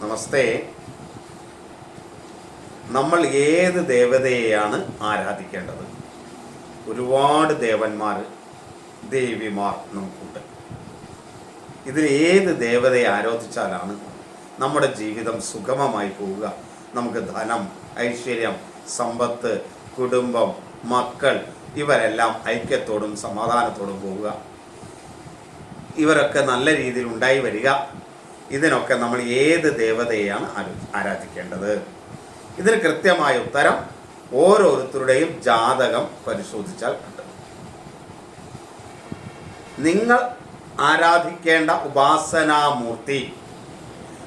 നമസ്തേ. നമ്മൾ ഏത് ദേവതയെയാണ് ആരാധിക്കേണ്ടത്? ഒരുപാട് ദേവന്മാർ ദേവിമാർ നമുക്കുണ്ട്. ഇതിൽ ഏത് ദേവതയെ ആരാധിച്ചാലാണ് നമ്മുടെ ജീവിതം സുഗമമായി പോവുക? നമുക്ക് ധനം ഐശ്വര്യം സമ്പത്ത് കുടുംബം മക്കൾ ഇവരെല്ലാം ഐക്യത്തോടും സമാധാനത്തോടും പോവുക. ഇവരൊക്കെ നല്ല രീതിയിൽ ഉണ്ടായി വരിക. ഇതിനൊക്കെ നമ്മൾ ഏത് ദേവതയെയാണ് ആരാധിക്കേണ്ടത്? ഇതിന് കൃത്യമായ ഉത്തരം ഓരോരുത്തരുടെയും ജാതകം പരിശോധിച്ചാൽ കിട്ടും നിങ്ങൾ ആരാധിക്കേണ്ട ഉപാസനാമൂർത്തി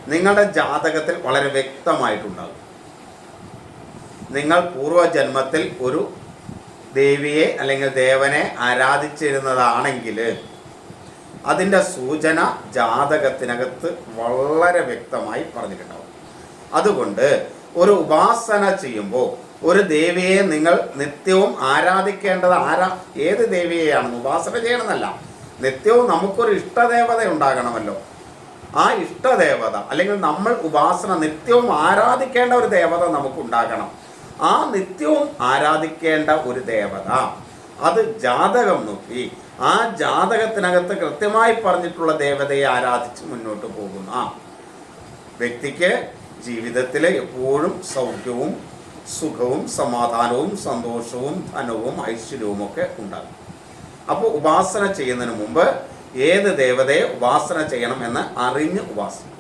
നിങ്ങളുടെ ജാതകത്തിൽ വളരെ വ്യക്തമായിട്ടുണ്ടാകും. നിങ്ങൾ പൂർവജന്മത്തിൽ ഒരു ദേവിയെ അല്ലെങ്കിൽ ദേവനെ ആരാധിച്ചിരുന്നതാണെങ്കിൽ അതിന്റെ സൂചന ജാതകത്തിനകത്ത് വളരെ വ്യക്തമായി പറഞ്ഞിട്ടുണ്ടാവും. അതുകൊണ്ട് ഒരു ഉപാസന ചെയ്യുമ്പോൾ ഒരു ദേവിയെ നിങ്ങൾ നിത്യവും ആരാധിക്കേണ്ടത് ആരാ ഏത് ദേവിയെയാണെന്ന് ഉപാസന ചെയ്യണമെന്നല്ല. നിത്യവും നമുക്കൊരു ഇഷ്ടദേവത ഉണ്ടാകണമല്ലോ. ആ ഇഷ്ടദേവത അല്ലെങ്കിൽ നമ്മൾ ഉപാസന നിത്യവും ആരാധിക്കേണ്ട ഒരു ദേവത നമുക്കുണ്ടാകണം. ആ നിത്യവും ആരാധിക്കേണ്ട ഒരു ദേവത അത് ജാതകം നോക്കി ആ ജാതകത്തിനകത്ത് കൃത്യമായി പറഞ്ഞിട്ടുള്ള ദേവതയെ ആരാധിച്ച് മുന്നോട്ട് പോകുന്ന. വ്യക്തിക്ക് ജീവിതത്തിൽ എപ്പോഴും സൗഖ്യവും സുഖവും സമാധാനവും സന്തോഷവും ധനവും ഐശ്വര്യവും ഒക്കെ ഉണ്ടാകും. അപ്പോൾ ഉപാസന ചെയ്യുന്നതിന് മുമ്പ് ഏത് ദേവതയെ ഉപാസന ചെയ്യണം എന്ന് അറിഞ്ഞ് ഉപാസിക്കുക.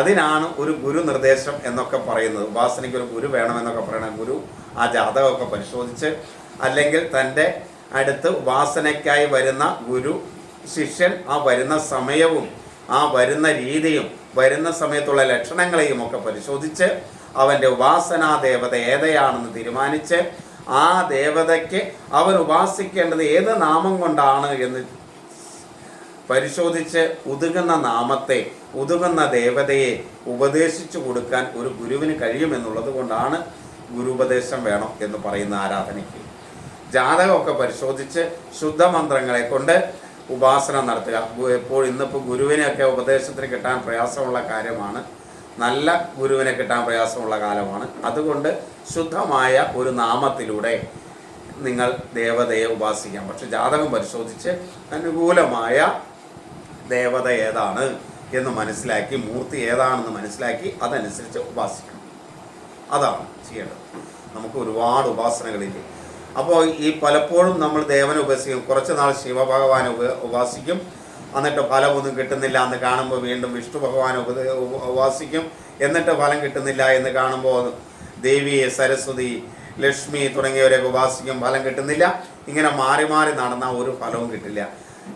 അതിനാണ് ഒരു ഗുരു നിർദ്ദേശം എന്നൊക്കെ പറയുന്നത്. ഉപാസനയ്ക്ക് ഒരു ഗുരു വേണമെന്നൊക്കെ പറയണ ഗുരു ആ ജാതകമൊക്കെ പരിശോധിച്ച് അല്ലെങ്കിൽ തന്റെ അടുത്ത് വാസനയ്ക്കായി വരുന്ന ഗുരു ശിഷ്യൻ ആ വരുന്ന സമയവും ആ വരുന്ന രീതിയും വരുന്ന സമയത്തുള്ള ലക്ഷണങ്ങളെയും ഒക്കെ പരിശോധിച്ച് അവന്റെ ഉപാസനാ ദേവത ഏതയാണെന്ന് തീരുമാനിച്ച് ആ ദേവതയ്ക്ക് അവൻ ഉപാസിക്കേണ്ടത് ഏത് നാമം കൊണ്ടാണ് എന്ന് പരിശോധിച്ച് ഉതുകുന്ന നാമത്തെ ഉതുകുന്ന ദേവതയെ ഉപദേശിച്ചു കൊടുക്കാൻ ഒരു ഗുരുവിന് കഴിയുമെന്നുള്ളത് കൊണ്ടാണ് ഗുരുപദേശം വേണം എന്ന് പറയുന്ന ആരാധനയ്ക്ക്. ജാതകമൊക്കെ പരിശോധിച്ച് ശുദ്ധ മന്ത്രങ്ങളെ കൊണ്ട് ഉപാസന നടത്തുക. ഇപ്പോൾ ഇന്നിപ്പോൾ ഗുരുവിനെയൊക്കെ ഉപദേശത്തിന് കിട്ടാൻ പ്രയാസമുള്ള കാര്യമാണ്. നല്ല ഗുരുവിനെ കിട്ടാൻ പ്രയാസമുള്ള കാലമാണ്. അതുകൊണ്ട് ശുദ്ധമായ ഒരു നാമത്തിലൂടെ നിങ്ങൾ ദേവതയെ ഉപാസിക്കാം. പക്ഷെ ജാതകം പരിശോധിച്ച് അനുകൂലമായ ദേവത ഏതാണ് എന്ന് മനസ്സിലാക്കി മൂർത്തി ഏതാണെന്ന് മനസ്സിലാക്കി അതനുസരിച്ച് ഉപാസിക്കണം. അതാണ് ചെയ്യേണ്ടത്. നമുക്ക് ഒരുപാട് ഉപാസനകളില്ലേ? അപ്പോൾ ഈ പലപ്പോഴും നമ്മൾ ദേവനെ ഉപസിക്കും. കുറച്ച് നാൾ ശിവഭഗവാനെ ഉപ ഉപാസിക്കും എന്നിട്ട് ഫലമൊന്നും കിട്ടുന്നില്ല എന്ന് കാണുമ്പോൾ വീണ്ടും വിഷ്ണു ഭഗവാനെ ഉപ- ഉപാസിക്കും എന്നിട്ട് ഫലം കിട്ടുന്നില്ല എന്ന് കാണുമ്പോൾ ദേവിയെ സരസ്വതി ലക്ഷ്മി തുടങ്ങിയവരെയൊക്കെ ഉപാസിക്കും ഫലം കിട്ടുന്നില്ല. ഇങ്ങനെ മാറി മാറി നടന്ന ഒരു ഫലവും കിട്ടില്ല.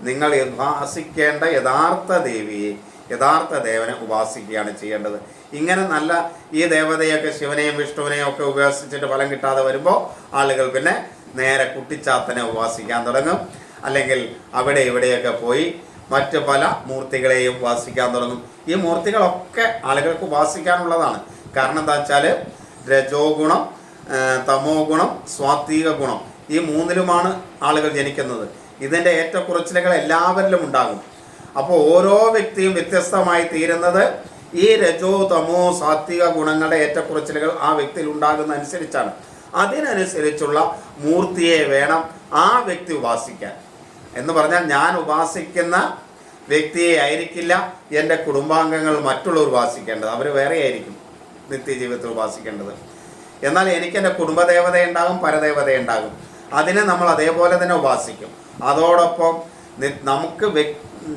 നിങ്ങൾ ഉപാസിക്കേണ്ട യഥാർത്ഥ ദേവിയെ യഥാർത്ഥ ദേവനെ ഉപാസിക്കുകയാണ് ചെയ്യേണ്ടത്. ഇങ്ങനെ നല്ല ഈ ദേവതയൊക്കെ ശിവനെയും വിഷ്ണുവിനെയും ഒക്കെ ഉപാസിച്ചിട്ട് ഫലം കിട്ടാതെ വരുമ്പോൾ ആളുകൾ പിന്നെ നേരെ കുട്ടിച്ചാത്തനെ ഉപാസിക്കാൻ തുടങ്ങും. അല്ലെങ്കിൽ അവിടെ ഇവിടെയൊക്കെ പോയി മറ്റ് പല മൂർത്തികളെയും ഉപാസിക്കാൻ തുടങ്ങും. ഈ മൂർത്തികളൊക്കെ ആളുകൾക്ക് ഉപാസിക്കാനുള്ളതാണ്. കാരണം എന്താ വെച്ചാൽ രജോ ഗുണം തമോ ഗുണം സ്വാത്വിക ഗുണം ഈ മൂന്നിലുമാണ് ആളുകൾ ജനിക്കുന്നത്. ഇതിന്റെ ഏറ്റക്കുറച്ചിലുകൾ എല്ലാവരിലും ഉണ്ടാകും. അപ്പോൾ ഓരോ വ്യക്തിയും വ്യത്യസ്തമായി തീരുന്നത് ഈ രജോ തമോ സാത്വിക ഗുണങ്ങളുടെ ഏറ്റക്കുറച്ചിലുകൾ ആ വ്യക്തിയിൽ ഉണ്ടാകുന്ന അനുസരിച്ചാണ് അതിനനുസരിച്ചുള്ള മൂർത്തിയെ വേണം ആ വ്യക്തി ഉപാസിക്കാൻ. എന്ന് പറഞ്ഞാൽ ഞാൻ ഉപാസിക്കുന്ന വ്യക്തിയെ ആയിരിക്കില്ല എന്റെ കുടുംബാംഗങ്ങൾ മറ്റുള്ളവർ ഉപാസിക്കേണ്ടത്. അവർ വേറെ ആയിരിക്കും നിത്യജീവിതത്തിൽ ഉപാസിക്കേണ്ടത്. എന്നാൽ എനിക്ക് എന്റെ കുടുംബദേവത ഉണ്ടാകും പരദേവത ഉണ്ടാകും അതിനെ നമ്മൾ അതേപോലെ തന്നെ ഉപാസിക്കും. അതോടൊപ്പം നമുക്ക്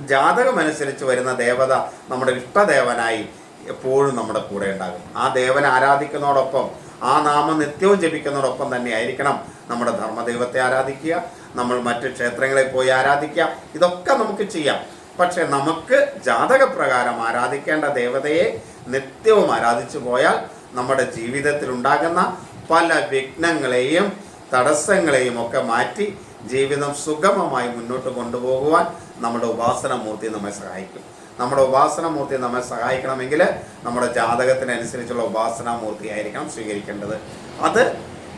ജാതകമനുസരിച്ച് വരുന്ന ദേവത നമ്മുടെ ഇഷ്ടദേവനായി എപ്പോഴും നമ്മുടെ കൂടെ ഉണ്ടാകും. ആ ദേവനെ ആരാധിക്കുന്നതോടൊപ്പം ആ നാമം നിത്യവും ജപിക്കുന്നതോടൊപ്പം തന്നെ ആയിരിക്കണം നമ്മുടെ ധർമ്മദൈവത്തെ ആരാധിക്കുക നമ്മൾ മറ്റ് ക്ഷേത്രങ്ങളിൽ പോയി ആരാധിക്കുക. ഇതൊക്കെ നമുക്ക് ചെയ്യാം. പക്ഷെ നമുക്ക് ജാതകപ്രകാരം ആരാധിക്കേണ്ട ദേവതയെ നിത്യവും ആരാധിച്ചു പോയാൽ നമ്മുടെ ജീവിതത്തിൽ ഉണ്ടാകുന്ന പല വിഘ്നങ്ങളെയും തടസ്സങ്ങളെയും ഒക്കെ മാറ്റി ജീവിതം സുഗമമായി മുന്നോട്ട് കൊണ്ടുപോകുവാൻ നമ്മുടെ ഉപാസനമൂർത്തി നമ്മെ സഹായിക്കും. നമ്മുടെ ഉപാസനമൂർത്തി നമ്മെ സഹായിക്കണമെങ്കിൽ നമ്മുടെ ജാതകത്തിനനുസരിച്ചുള്ള ഉപാസനാമൂർത്തി ആയിരിക്കണം സ്വീകരിക്കേണ്ടത്. അത്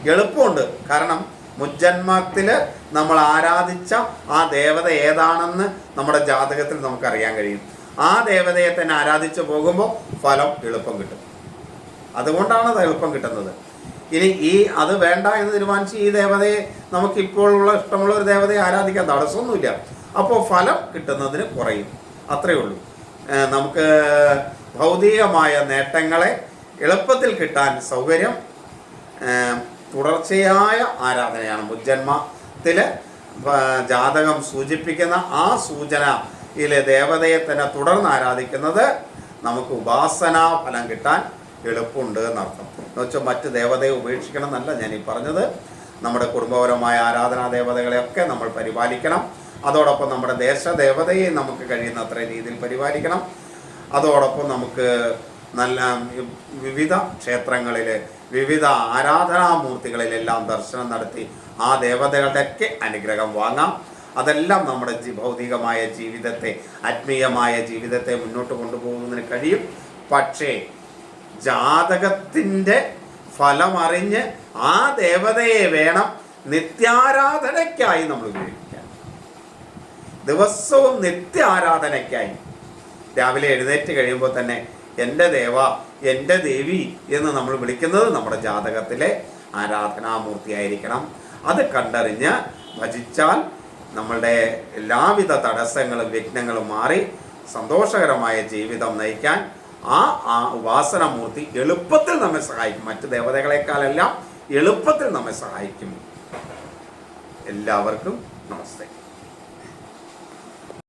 എളുപ്പമുണ്ട്. കാരണം മുജ്ജന്മത്തിൽ നമ്മൾ ആരാധിച്ച ആ ദേവത ഏതാണെന്ന് നമ്മുടെ ജാതകത്തിൽ നമുക്കറിയാൻ കഴിയും. ആ ദേവതയെ തന്നെ ആരാധിച്ചു പോകുമ്പോൾ ഫലം എളുപ്പം കിട്ടും. അതുകൊണ്ടാണ് അത് എളുപ്പം കിട്ടുന്നത്. ഇനി ഈ അത് വേണ്ട എന്ന് തീരുമാനിച്ച് ഈ ദേവതയെ നമുക്ക് ഇപ്പോഴുള്ള ഇഷ്ടമുള്ള ഒരു ദേവതയെ ആരാധിക്കാൻ തടസ്സമൊന്നുമില്ല. അപ്പോൾ ഫലം കിട്ടുന്നതിന് കുറയും. അത്രയേ ഉള്ളൂ. നമുക്ക് ഭൗതികമായ നേട്ടങ്ങളെ എളുപ്പത്തിൽ കിട്ടാൻ സൗകര്യം തുടർച്ചയായ ആരാധനയാണ് മുജ്ജന്മത്തിൽ ജാതകം സൂചിപ്പിക്കുന്ന ആ സൂചനയിലെ ദേവതയെ തന്നെ തുടർന്ന് ആരാധിക്കുന്നത് നമുക്ക് ഉപാസനാ ഫലം കിട്ടാൻ എളുപ്പമുണ്ട് എന്നർത്ഥം. എന്ന് വെച്ചാൽ മറ്റ് ദേവതയെ ഉപേക്ഷിക്കണം എന്നല്ല ഞാൻ ഈ പറഞ്ഞത്. നമ്മുടെ കുടുംബപരമായ ആരാധനാ ദേവതകളെയൊക്കെ നമ്മൾ പരിപാലിക്കണം. അതോടൊപ്പം നമ്മുടെ ദേശദേവതയെ നമുക്ക് കഴിയുന്നത്ര രീതിയിൽ പരിപാലിക്കണം. അതോടൊപ്പം നമുക്ക് നല്ല വിവിധ ക്ഷേത്രങ്ങളിൽ വിവിധ ആരാധനാമൂർത്തികളിലെല്ലാം ദർശനം നടത്തി ആ ദേവതകളുടെയൊക്കെ അനുഗ്രഹം വാങ്ങാം. അതെല്ലാം നമ്മുടെ ഭൗതികമായ ജീവിതത്തെ ആത്മീയമായ ജീവിതത്തെ മുന്നോട്ട് കൊണ്ടുപോകുന്നതിന് കഴിയും. പക്ഷേ ജാതകത്തിന്റെ ഫലമറിഞ്ഞ് ആ ദേവതയെ വേണം നിത്യാരാധനയ്ക്കായി നമ്മൾ ഉപയോഗിക്കാൻ. ദിവസവും നിത്യ ആരാധനയ്ക്കായി രാവിലെ എഴുന്നേറ്റ് കഴിയുമ്പോൾ തന്നെ എന്റെ ദേവ എന്റെ ദേവി എന്ന് നമ്മൾ വിളിക്കുന്നത് നമ്മുടെ ജാതകത്തിലെ ആരാധനാമൂർത്തിയായിരിക്കണം. അത് കണ്ടറിഞ്ഞ് ഭജിച്ചാൽ നമ്മളുടെ എല്ലാവിധ തടസ്സങ്ങളും വിഘ്നങ്ങളും മാറി സന്തോഷകരമായ ജീവിതം നയിക്കാൻ ആ ആ ഉപാസനമൂർത്തി എളുപ്പത്തിൽ നമ്മെ സഹായിക്കും. മറ്റ് ദേവതകളെക്കാളെല്ലാം എളുപ്പത്തിൽ നമ്മെ സഹായിക്കും. എല്ലാവർക്കും നമസ്തേ.